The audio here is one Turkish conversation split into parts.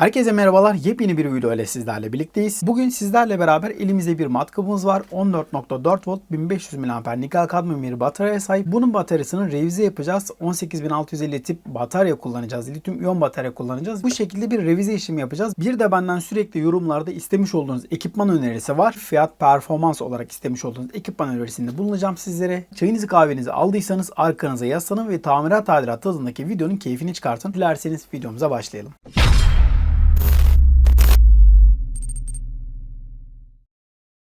Herkese merhabalar. Yepyeni bir video ile sizlerle birlikteyiz. Bugün sizlerle beraber elimizde bir matkabımız var. 14.4 volt 1500 mAh nikel kadmiyum bir bataryaya sahip. Bunun bataryasını revize yapacağız. 18650 tip batarya kullanacağız. Lityum iyon batarya kullanacağız. Bu şekilde bir revize işlemi yapacağız. Bir de benden sürekli yorumlarda istemiş olduğunuz ekipman önerisi var. Fiyat performans olarak istemiş olduğunuz ekipman önerisinde bulunacağım sizlere. Çayınızı kahvenizi aldıysanız arkanıza yaslanın ve tamirat tadilat tadındaki videonun keyfini çıkartın. Dilerseniz videomuza başlayalım.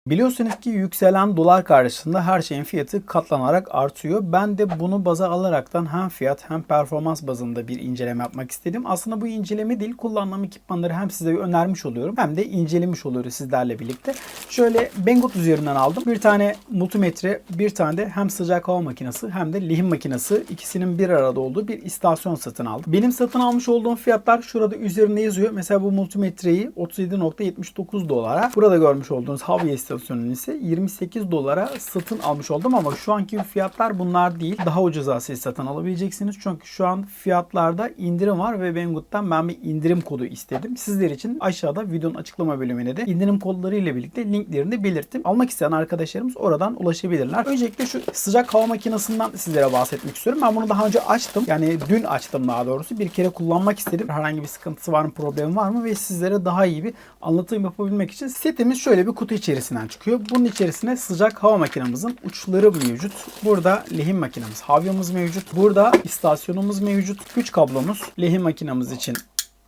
Biliyorsunuz ki yükselen dolar karşısında her şeyin fiyatı katlanarak artıyor. Ben de bunu baza alaraktan hem fiyat hem performans bazında bir inceleme yapmak istedim. Aslında bu inceleme değil, kullandığım ekipmanları hem size önermiş oluyorum hem de incelemiş oluyoruz sizlerle birlikte. Şöyle Banggood üzerinden aldım. Bir tane multimetre, bir tane de hem sıcak hava makinesi hem de lehim makinesi ikisinin bir arada olduğu bir istasyon satın aldım. Benim satın almış olduğum fiyatlar şurada üzerinde yazıyor. Mesela bu multimetreyi 37.79 dolara, burada görmüş olduğunuz hava istasyonunu ise 28 dolara satın almış oldum ama şu anki fiyatlar bunlar değil. Daha ucuza siz satın alabileceksiniz. Çünkü şu an fiyatlarda indirim var ve Banggood'dan ben bir indirim kodu istedim. Sizler için aşağıda videonun açıklama bölümüne de indirim kodları ile birlikte linklerini belirttim. Almak isteyen arkadaşlarımız oradan ulaşabilirler. Öncelikle şu sıcak hava makinesinden sizlere bahsetmek istiyorum. Ben bunu daha önce açtım. Yani dün açtım daha doğrusu. Bir kere kullanmak istedim. Herhangi bir sıkıntısı var mı, problemi var mı ve sizlere daha iyi bir anlatım yapabilmek için setimiz şöyle bir kutu içerisinden çıkıyor. Bunun içerisine sıcak hava makinamızın uçları mevcut. Burada lehim makinamız, havyamız mevcut. Burada istasyonumuz mevcut. Güç kablomuz lehim makinamız için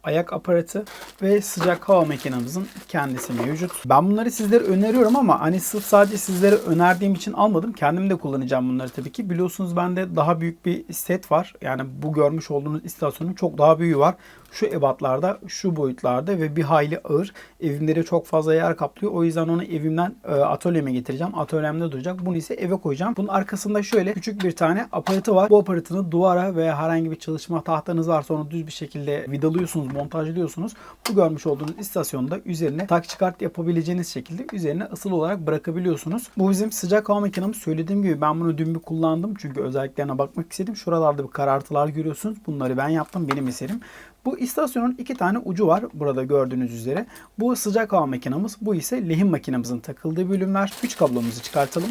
ayak aparatı ve sıcak hava makinamızın kendisi mevcut. Ben bunları sizlere öneriyorum ama hani sırf sadece sizlere önerdiğim için almadım. Kendim de kullanacağım bunları tabii ki. Biliyorsunuz bende daha büyük bir set var. Yani bu görmüş olduğunuz istasyonun çok daha büyüğü var. Şu ebatlarda, şu boyutlarda ve bir hayli ağır. Evimde de çok fazla yer kaplıyor. O yüzden onu evimden e, atölyeme getireceğim. Atölyemde duracak. Bunu ise eve koyacağım. Bunun arkasında şöyle küçük bir tane aparatı var. Bu aparatını duvara veya herhangi bir çalışma tahtanız varsa onu düz bir şekilde vidalıyorsunuz, montajlıyorsunuz. Bu görmüş olduğunuz istasyonda üzerine tak çıkart yapabileceğiniz şekilde üzerine asıl olarak bırakabiliyorsunuz. Bu bizim sıcak hava makinamız. Söylediğim gibi ben bunu dün bir kullandım. Çünkü özelliklerine bakmak istedim. Şuralarda bir karartılar görüyorsunuz. Bunları ben yaptım. Benim eserim. Bu istasyonun iki tane ucu var burada gördüğünüz üzere. Bu sıcak hava makinamız, bu ise lehim makinamızın takıldığı bölümler. Güç kablomuzu çıkartalım.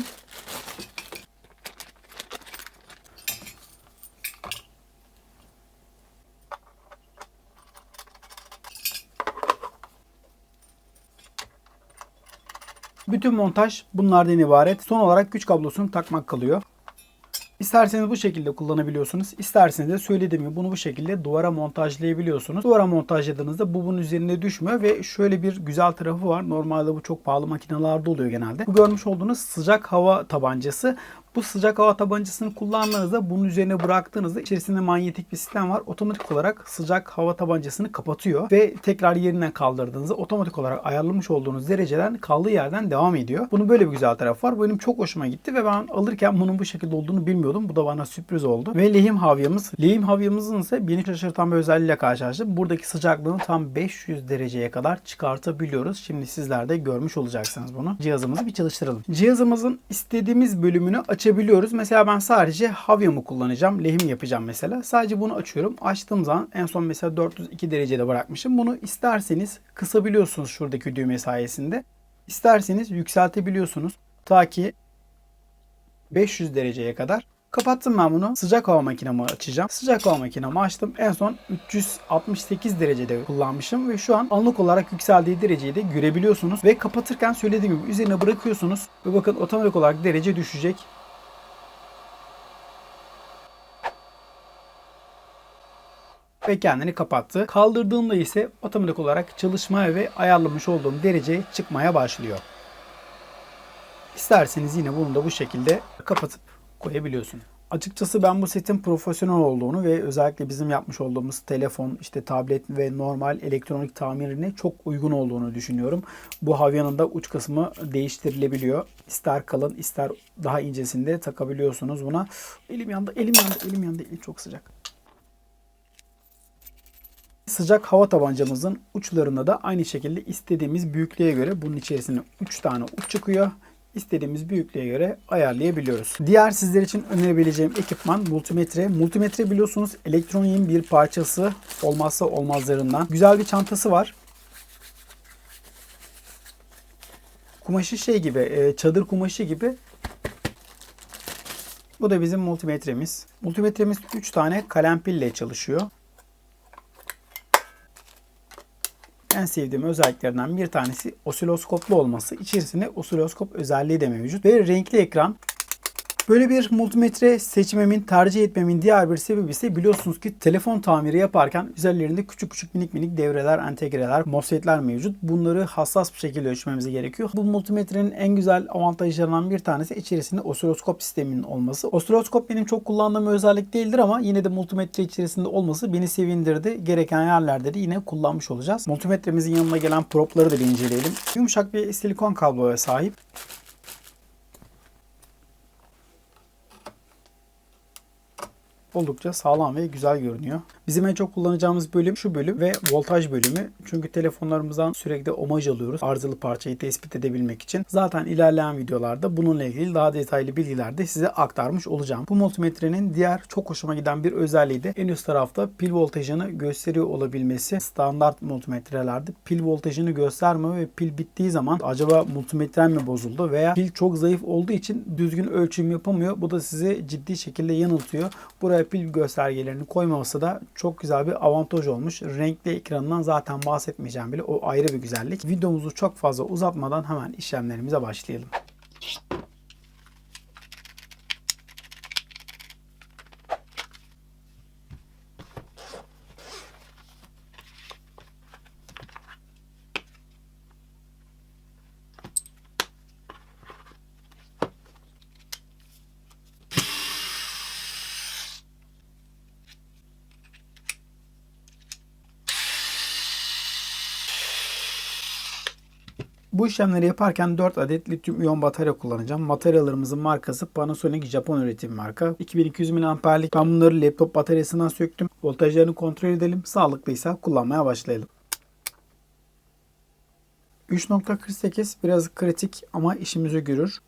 Bütün montaj bunlardan ibaret. Son olarak güç kablosunu takmak kalıyor. İsterseniz bu şekilde kullanabiliyorsunuz. İsterseniz de söylediğim gibi bunu bu şekilde duvara montajlayabiliyorsunuz. Duvara montajladığınızda bu bunun üzerine düşmüyor ve şöyle bir güzel tarafı var. Normalde bu çok pahalı makinelerde oluyor genelde. Bu görmüş olduğunuz sıcak hava tabancası. Bu sıcak hava tabancasını kullandığınızda bunun üzerine bıraktığınızda içerisinde manyetik bir sistem var. Otomatik olarak sıcak hava tabancasını kapatıyor ve tekrar yerinden kaldırdığınızda otomatik olarak ayarlamış olduğunuz dereceden kaldığı yerden devam ediyor. Bunun böyle bir güzel tarafı var. Benim çok hoşuma gitti ve ben alırken bunun bu şekilde olduğunu bilmiyordum. Bu da bana sürpriz oldu. Ve lehim havyamız. Lehim havyamızın ise beni şaşırtan bir özelliğiyle karşılaştım. Buradaki sıcaklığını tam 500 dereceye kadar çıkartabiliyoruz. Şimdi sizler de görmüş olacaksınız bunu. Cihazımızı bir çalıştıralım. Cihazımızın istediğimiz bölümünü açabiliyoruz açabiliyoruz. Mesela ben sadece havyamı kullanacağım. Lehim yapacağım mesela. Sadece bunu açıyorum. Açtığım zaman en son mesela 402 derecede bırakmışım. Bunu isterseniz kısabiliyorsunuz şuradaki düğme sayesinde. İsterseniz yükseltebiliyorsunuz. Ta ki 500 dereceye kadar. Kapattım ben bunu. Sıcak hava makinamı açacağım. Sıcak hava makinamı açtım. En son 368 derecede kullanmışım ve şu an anlık olarak yükseldiği dereceyi de görebiliyorsunuz. Ve kapatırken söylediğim gibi üzerine bırakıyorsunuz ve bakın otomatik olarak derece düşecek. Ve kendini kapattı. Kaldırdığımda ise otomatik olarak çalışmaya ve ayarlamış olduğum derece çıkmaya başlıyor. İsterseniz yine bunu da bu şekilde kapatıp koyabiliyorsun. Açıkçası ben bu setin profesyonel olduğunu ve özellikle bizim yapmış olduğumuz telefon, işte tablet ve normal elektronik tamirine çok uygun olduğunu düşünüyorum. Bu havyanın da uç kısmı değiştirilebiliyor. İster kalın ister daha incesinde takabiliyorsunuz buna. Elim yandı, elim yandı, elim yandı, elim çok sıcak. Sıcak hava tabancamızın uçlarında da aynı şekilde istediğimiz büyüklüğe göre bunun içerisine 3 tane uç çıkıyor. istediğimiz büyüklüğe göre ayarlayabiliyoruz. Diğer sizler için önerebileceğim ekipman multimetre. Multimetre biliyorsunuz elektroniğin bir parçası olmazsa olmazlarından. Güzel bir çantası var. Kumaşı şey gibi, e, çadır kumaşı gibi. Bu da bizim multimetremiz. Multimetremiz 3 tane kalem pille çalışıyor. En sevdiğim özelliklerinden bir tanesi osiloskoplu olması. İçerisinde osiloskop özelliği de mevcut ve renkli ekran. Böyle bir multimetre seçmemin, tercih etmemin diğer bir sebebi ise biliyorsunuz ki telefon tamiri yaparken üzerlerinde küçük küçük minik minik devreler, entegreler, MOSFET'ler mevcut. Bunları hassas bir şekilde ölçmemiz gerekiyor. Bu multimetrenin en güzel avantajlarından bir tanesi içerisinde osiloskop sisteminin olması. Osiloskop benim çok kullandığım özellik değildir ama yine de multimetre içerisinde olması beni sevindirdi. Gereken yerlerde de yine kullanmış olacağız. Multimetremizin yanına gelen propları da bir inceleyelim. Yumuşak bir silikon kabloya sahip. Oldukça sağlam ve güzel görünüyor. Bizim en çok kullanacağımız bölüm şu bölüm ve voltaj bölümü. Çünkü telefonlarımızdan sürekli omaj alıyoruz. Arızalı parçayı tespit edebilmek için. Zaten ilerleyen videolarda bununla ilgili daha detaylı bilgiler de size aktarmış olacağım. Bu multimetrenin diğer çok hoşuma giden bir özelliği de en üst tarafta pil voltajını gösteriyor olabilmesi. Standart multimetrelerde pil voltajını göstermiyor ve pil bittiği zaman acaba multimetrem mi bozuldu veya pil çok zayıf olduğu için düzgün ölçüm yapamıyor. Bu da sizi ciddi şekilde yanıltıyor. Buraya pil göstergelerini koymaması da çok güzel bir avantaj olmuş. Renkli ekranından zaten bahsetmeyeceğim bile. O ayrı bir güzellik. Videomuzu çok fazla uzatmadan hemen işlemlerimize başlayalım. Bu işlemleri yaparken 4 adet lityum iyon batarya kullanacağım. Bataryalarımızın markası Panasonic Japon üretim marka. 2200 mAh'lik. Ben bunları laptop bataryasından söktüm. Voltajlarını kontrol edelim. Sağlıklıysa kullanmaya başlayalım. 3.48 biraz kritik ama işimizi görür.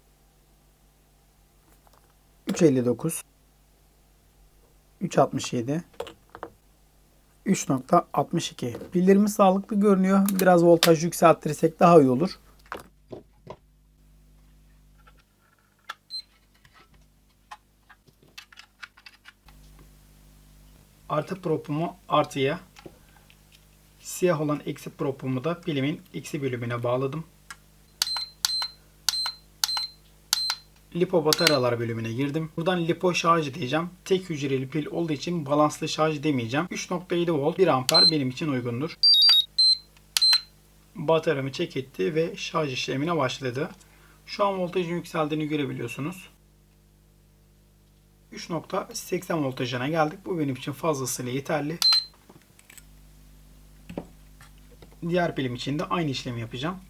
3.59 3.67 3.62. Pillerimiz sağlıklı görünüyor. Biraz voltaj yükseltirsek daha iyi olur. Artı propumu artıya, siyah olan eksi propumu da pilimin eksi bölümüne bağladım. lipo bataryalar bölümüne girdim. Buradan lipo şarj diyeceğim. Tek hücreli pil olduğu için balanslı şarj demeyeceğim. 3.7 volt 1 amper benim için uygundur. Bataryamı çek etti ve şarj işlemine başladı. Şu an voltajın yükseldiğini görebiliyorsunuz. 3.80 voltajına geldik. Bu benim için fazlasıyla yeterli. Diğer pilim için de aynı işlemi yapacağım.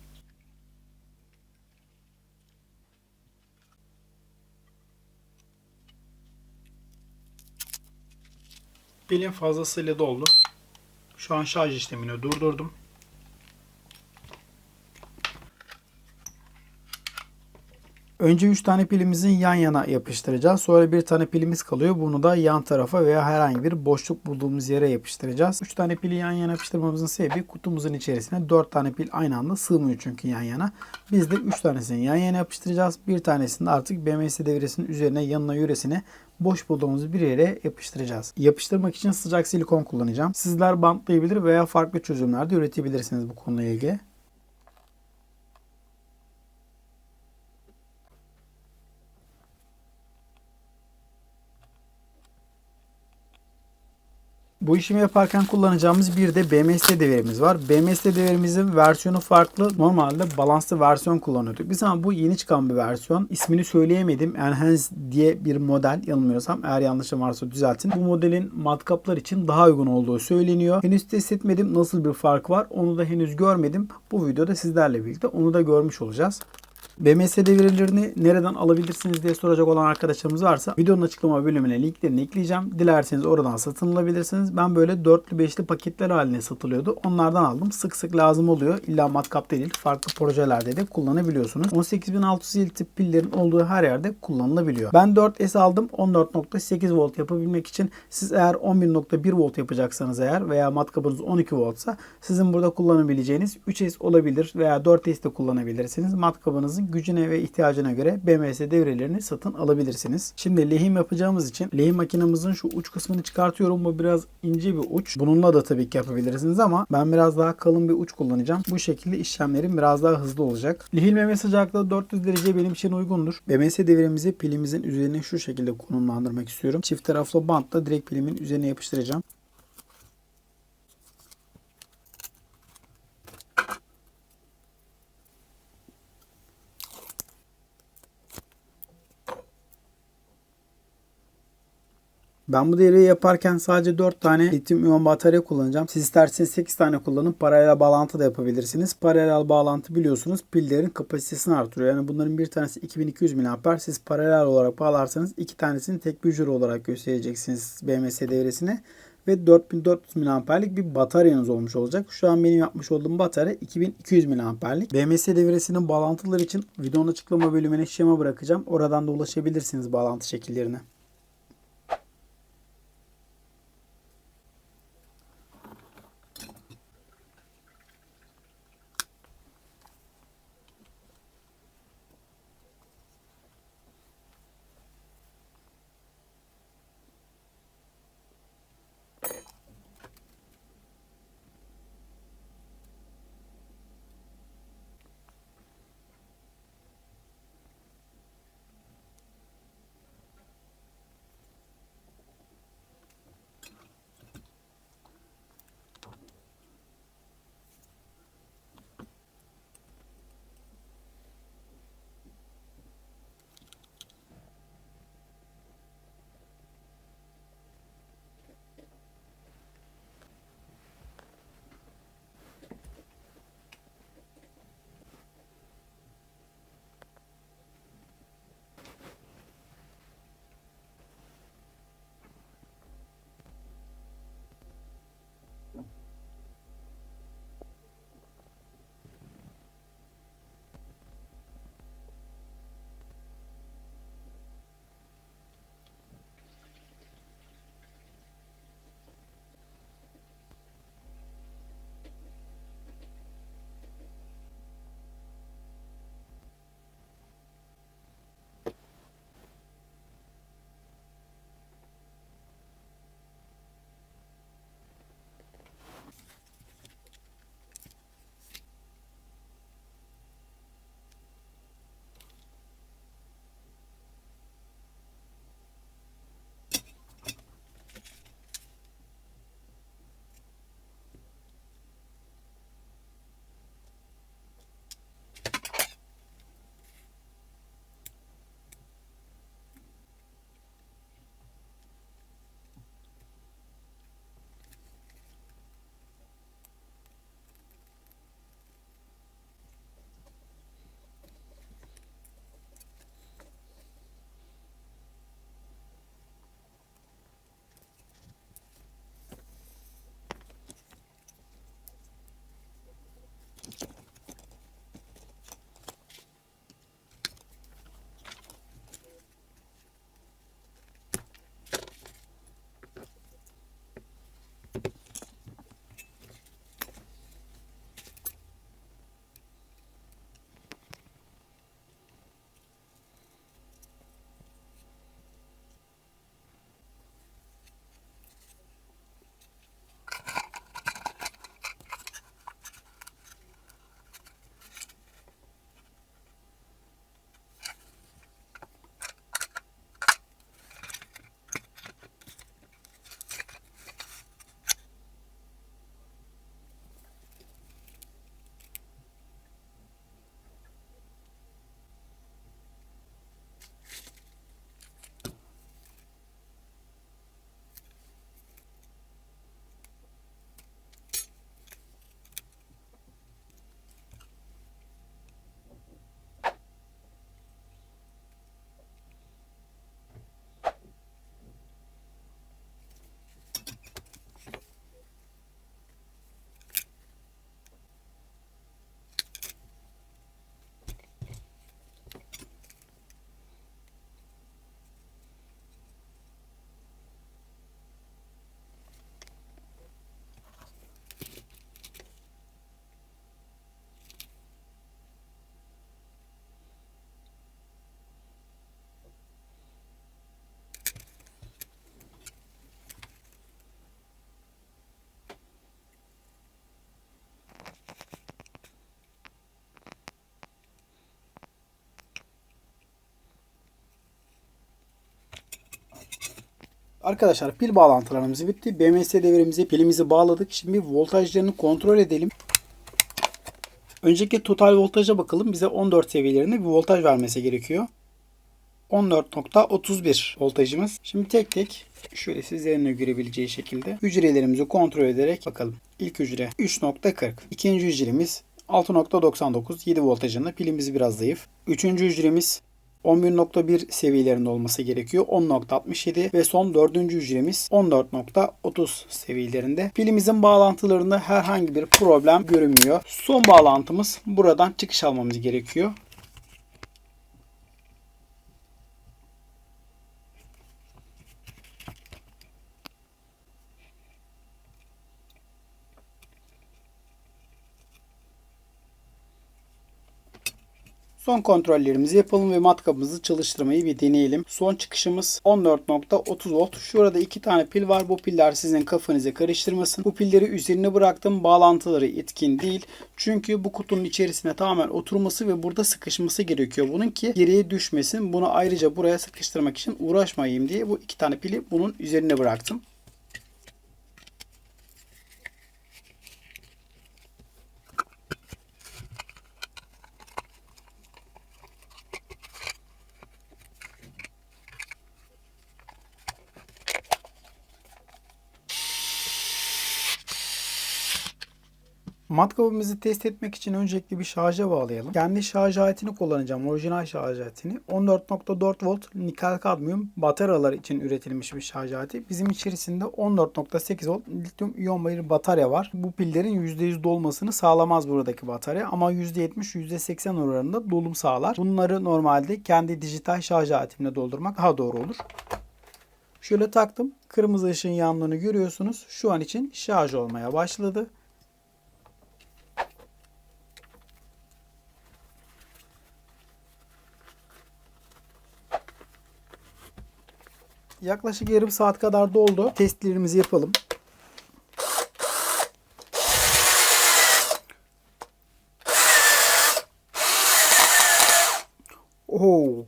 Pilim fazlasıyla doldu. Şu an şarj işlemini durdurdum. Önce 3 tane pilimizin yan yana yapıştıracağız. Sonra bir tane pilimiz kalıyor. Bunu da yan tarafa veya herhangi bir boşluk bulduğumuz yere yapıştıracağız. 3 tane pili yan yana yapıştırmamızın sebebi kutumuzun içerisine 4 tane pil aynı anda sığmıyor çünkü yan yana. Biz de 3 tanesini yan yana yapıştıracağız. Bir tanesini artık BMS devresinin üzerine yanına yöresine boş bulduğumuz bir yere yapıştıracağız. Yapıştırmak için sıcak silikon kullanacağım. Sizler bantlayabilir veya farklı çözümler de üretebilirsiniz bu konuyla ilgili. Bu işimi yaparken kullanacağımız bir de BMS devremiz var. BMS devrimizin versiyonu farklı. Normalde balanslı versiyon kullanıyorduk. Biz ama bu yeni çıkan bir versiyon. İsmini söyleyemedim. Enhance diye bir model yanılmıyorsam. Eğer yanlışım varsa düzeltin. Bu modelin matkaplar için daha uygun olduğu söyleniyor. Henüz test etmedim. Nasıl bir fark var onu da henüz görmedim. Bu videoda sizlerle birlikte onu da görmüş olacağız. BMS devrilerini nereden alabilirsiniz diye soracak olan arkadaşlarımız varsa videonun açıklama bölümüne linklerini ekleyeceğim. Dilerseniz oradan satın alabilirsiniz. Ben böyle dörtlü beşli paketler haline satılıyordu. Onlardan aldım. Sık sık lazım oluyor. İlla matkapta değil farklı projelerde de kullanabiliyorsunuz. 18650 tip pillerin olduğu her yerde kullanılabiliyor. Ben 4S aldım. 14.8 volt yapabilmek için siz eğer 11.1 volt yapacaksanız eğer veya matkabınız 12 voltsa sizin burada kullanabileceğiniz 3S olabilir veya 4S de kullanabilirsiniz. Matkabınızın gücüne ve ihtiyacına göre BMS devrelerini satın alabilirsiniz. Şimdi lehim yapacağımız için lehim makinamızın şu uç kısmını çıkartıyorum. Bu biraz ince bir uç. Bununla da tabii ki yapabilirsiniz ama ben biraz daha kalın bir uç kullanacağım. Bu şekilde işlemlerim biraz daha hızlı olacak. Lehimleme sıcaklığı 400 derece benim için uygundur. BMS devremizi pilimizin üzerine şu şekilde konumlandırmak istiyorum. Çift taraflı bantla direkt pilimin üzerine yapıştıracağım. Ben bu devreyi yaparken sadece 4 tane lityum iyon batarya kullanacağım. Siz isterseniz 8 tane kullanıp paralel bağlantı da yapabilirsiniz. Paralel bağlantı biliyorsunuz pillerin kapasitesini artırıyor. Yani bunların bir tanesi 2200 mAh. Siz paralel olarak bağlarsanız iki tanesini tek bir jüri olarak göstereceksiniz BMS devresine ve 4400 mAh'lik bir bataryanız olmuş olacak. Şu an benim yapmış olduğum batarya 2200 mAh'lik. BMS devresinin bağlantıları için videonun açıklama bölümüne şema bırakacağım. Oradan da ulaşabilirsiniz bağlantı şekillerine. Arkadaşlar pil bağlantılarımız bitti. BMS devremize pilimizi bağladık. Şimdi voltajlarını kontrol edelim. Önceki total voltaja bakalım. Bize 14 seviyelerinde bir voltaj vermesi gerekiyor. 14.31 voltajımız. Şimdi tek tek şöyle sizlerin görebileceği şekilde hücrelerimizi kontrol ederek bakalım. İlk hücre 3.40. İkinci hücremiz 6.99 7 voltajında pilimiz biraz zayıf. Üçüncü hücremiz 11.1 seviyelerinde olması gerekiyor. 10.67 ve son dördüncü hücremiz 14.30 seviyelerinde. Pilimizin bağlantılarında herhangi bir problem görünmüyor. Son bağlantımız buradan çıkış almamız gerekiyor. Son kontrollerimizi yapalım ve matkabımızı çalıştırmayı bir deneyelim. Son çıkışımız 14.30 volt. Şurada iki tane pil var. Bu piller sizin kafanıza karıştırmasın. Bu pilleri üzerine bıraktım. Bağlantıları etkin değil. Çünkü bu kutunun içerisine tamamen oturması ve burada sıkışması gerekiyor. Bunun ki geriye düşmesin. Bunu ayrıca buraya sıkıştırmak için uğraşmayayım diye bu iki tane pili bunun üzerine bıraktım. Matkabımızı test etmek için öncelikle bir şarja bağlayalım. Kendi şarj aletini kullanacağım. Orijinal şarj aletini. 14.4 volt nikel kadmiyum bataryalar için üretilmiş bir şarj aleti. Bizim içerisinde 14.8 volt lityum iyon bir batarya var. Bu pillerin %100 dolmasını sağlamaz buradaki batarya ama %70-%80 oranında dolum sağlar. Bunları normalde kendi dijital şarj aletimle doldurmak daha doğru olur. Şöyle taktım. Kırmızı ışığın yandığını görüyorsunuz. Şu an için şarj olmaya başladı. Yaklaşık yarım saat kadar doldu. Testlerimizi yapalım. Oo.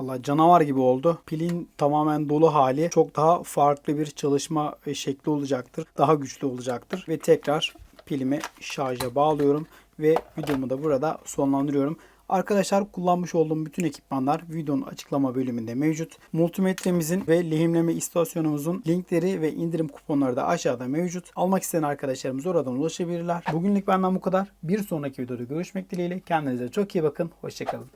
Valla canavar gibi oldu. Pilin tamamen dolu hali çok daha farklı bir çalışma şekli olacaktır. Daha güçlü olacaktır. Ve tekrar pilimi şarja bağlıyorum. Ve videomu da burada sonlandırıyorum. Arkadaşlar kullanmış olduğum bütün ekipmanlar videonun açıklama bölümünde mevcut. Multimetremizin ve lehimleme istasyonumuzun linkleri ve indirim kuponları da aşağıda mevcut. Almak isteyen arkadaşlarımız oradan ulaşabilirler. Bugünlük benden bu kadar. Bir sonraki videoda görüşmek dileğiyle. Kendinize çok iyi bakın. Hoşçakalın.